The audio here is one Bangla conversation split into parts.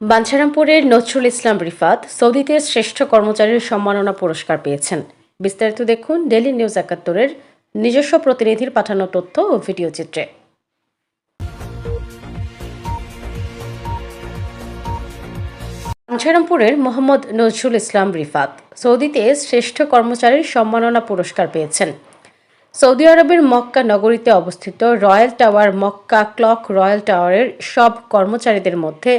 বাঞ্ছারামপুরের নজরুল ইসলাম রিফাত সৌদিতে শ্রেষ্ঠ কর্মচারীর সম্মাননা পুরস্কার পেয়েছেন। বিস্তারিত দেখুন ডেলি নিউজ একাত্তরের নিজস্ব প্রতিনিধির পাঠানো তথ্য ও ভিডিও চিত্রে। বাঞ্ছারামপুরের মোহাম্মদ নজরুল ইসলাম রিফাত সৌদিতে শ্রেষ্ঠ কর্মচারীর সম্মাননা পুরস্কার পেয়েছেন। সৌদি আরবের মক্কা নগরীতে অবস্থিত royal tower Mecca clock royal টাওয়ারের সব কর্মচারীদের মধ্যে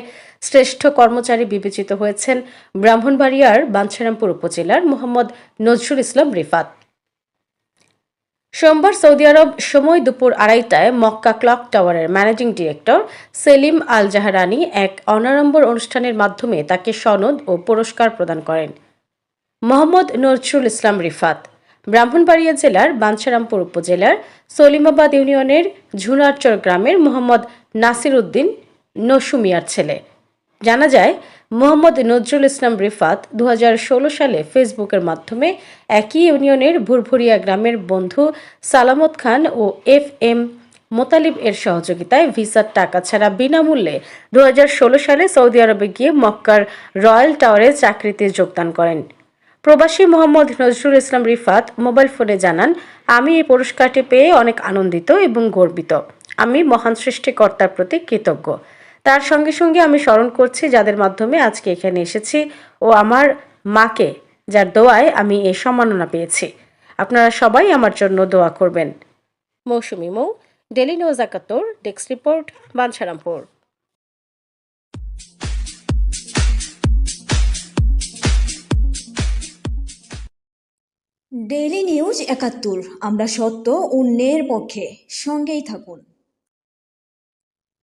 শ্রেষ্ঠ কর্মচারী বিবেচিত হয়েছেন ব্রাহ্মণবাড়িয়ার বাঞ্ছারামপুর উপজেলার মোহাম্মদ নজরুল ইসলাম রিফাত। সোমবার সৌদি আরব সময় দুপুর আড়াইটায় মক্কা ক্লক টাওয়ারের managing director Salim al Zahrani এক অনাড়ম্বর অনুষ্ঠানের মাধ্যমে তাকে সনদ ও পুরস্কার প্রদান করেন। মোহাম্মদ নজরুল ইসলাম রিফাত ব্রাহ্মণবাড়িয়া জেলার বাঞ্ছারামপুর উপজেলার সলিমাবাদ ইউনিয়নের ঝুনারচর গ্রামের মোহাম্মদ নাসির উদ্দিন নসুমিয়ার ছেলে। জানা যায়, মোহাম্মদ নজরুল ইসলাম রিফাত দু হাজার ষোলো সালে ফেসবুকের মাধ্যমে একই ইউনিয়নের ভুরভুরিয়া গ্রামের বন্ধু সালামত খান ও এফ এম মোতালিব এর সহযোগিতায় ভিসার টাকা ছাড়া বিনামূল্যে দু হাজার ষোলো সালে সৌদি আরবে গিয়ে মক্কার রয়্যাল টাওয়ারে চাকরিতে যোগদান করেন। প্রবাসী মোহাম্মদ নজরুল ইসলাম রিফাত মোবাইল ফোনে জানান, আমি এই পুরস্কারটি পেয়ে অনেক আনন্দিত এবং গর্বিত। আমি মহান সৃষ্টিকর্তার প্রতি কৃতজ্ঞ। তার সঙ্গে সঙ্গে আমি স্মরণ করছি যাদের মাধ্যমে আজকে এখানে এসেছি ও আমার মাকে, যার দোয়ায় আমি এই সম্মাননা পেয়েছি। আপনারা সবাই আমার জন্য দোয়া করবেন। মৌসুমি মৌ ডেলি নিউজ একাত্তর, desk report, Bancharampur. Daily news একাত্তর আমরা সত্য অন্যের পক্ষে সঙ্গেই থাকুন।